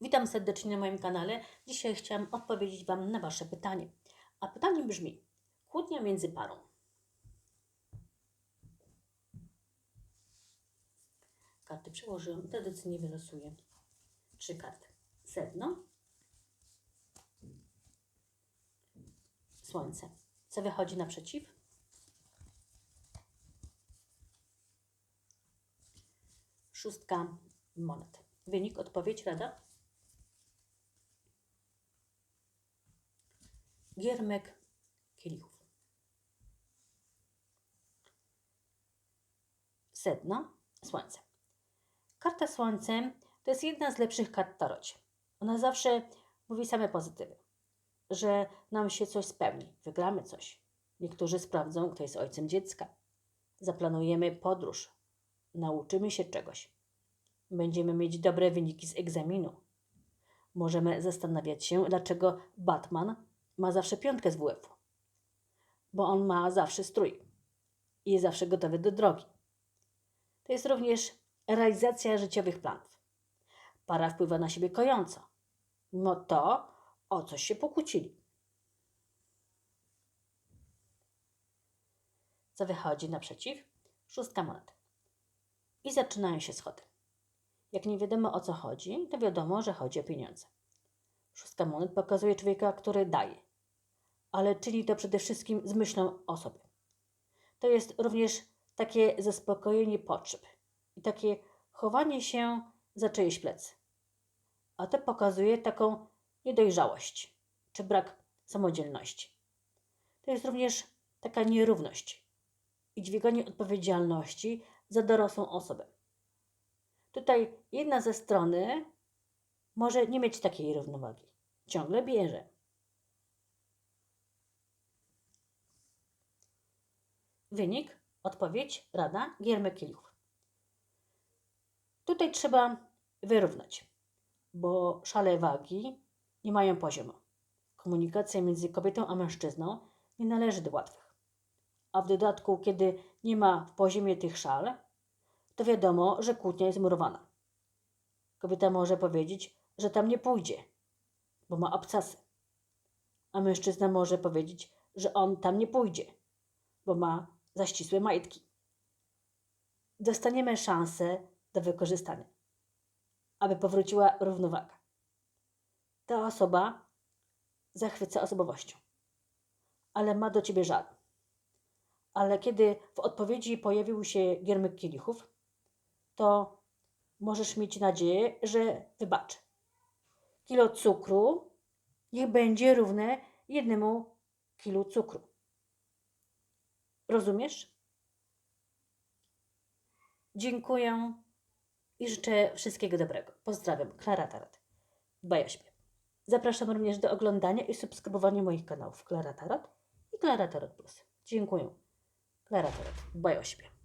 Witam serdecznie na moim kanale. Dzisiaj chciałam odpowiedzieć Wam na Wasze pytanie. A pytanie brzmi: kłótnia między parą. Karty przełożyłam, tradycyjnie wylosuję trzy karty. Sedno, słońce. Co wychodzi naprzeciw? Szóstka monet. Wynik, odpowiedź, rada? Giermek kielichów. Sedno, słońce. Karta słońce to jest jedna z lepszych kart tarocie. Ona zawsze mówi same pozytywy, że nam się coś spełni, wygramy coś. Niektórzy sprawdzą, kto jest ojcem dziecka. Zaplanujemy podróż, nauczymy się czegoś. Będziemy mieć dobre wyniki z egzaminu. Możemy zastanawiać się, dlaczego Batman ma zawsze piątkę z WF-u. Bo on ma zawsze strój i jest zawsze gotowy do drogi. To jest również realizacja życiowych planów. Para wpływa na siebie kojąco, mimo to o coś się pokłócili. Co wychodzi naprzeciw? Szóstka monet. I zaczynają się schody. Jak nie wiadomo o co chodzi, to wiadomo, że chodzi o pieniądze. Szóstka monet pokazuje człowieka, który daje, ale czyni to przede wszystkim z myślą o sobie. To jest również takie zaspokojenie potrzeb i takie chowanie się za czyjeś plecy. A to pokazuje taką niedojrzałość czy brak samodzielności. To jest również taka nierówność i dźwiganie odpowiedzialności za dorosłą osobę. Tutaj jedna ze strony może nie mieć takiej równowagi. Ciągle bierze. Wynik, odpowiedź, rada, giermek kielichów. Tutaj trzeba wyrównać, bo szale wagi nie mają poziomu. Komunikacja między kobietą a mężczyzną nie należy do łatwych. A w dodatku, kiedy nie ma w poziomie tych szal, to wiadomo, że kłótnia jest murowana. Kobieta może powiedzieć, że tam nie pójdzie, bo ma obcasy. A mężczyzna może powiedzieć, że on tam nie pójdzie, bo ma za ścisłe majtki. Dostaniemy szansę do wykorzystania, aby powróciła równowaga. Ta osoba zachwyca osobowością, ale ma do ciebie żal. Ale kiedy w odpowiedzi pojawił się giermek kielichów, to możesz mieć nadzieję, że wybaczy. Kilo cukru niech będzie równe jednemu kilu cukru. Rozumiesz? Dziękuję i życzę wszystkiego dobrego. Pozdrawiam, Klara Tarot. Dbaj o siebie. Zapraszam również do oglądania i subskrybowania moich kanałów Klara Tarot i Klara Tarot Plus. Dziękuję. Klara Tarot. Dbaj o siebie.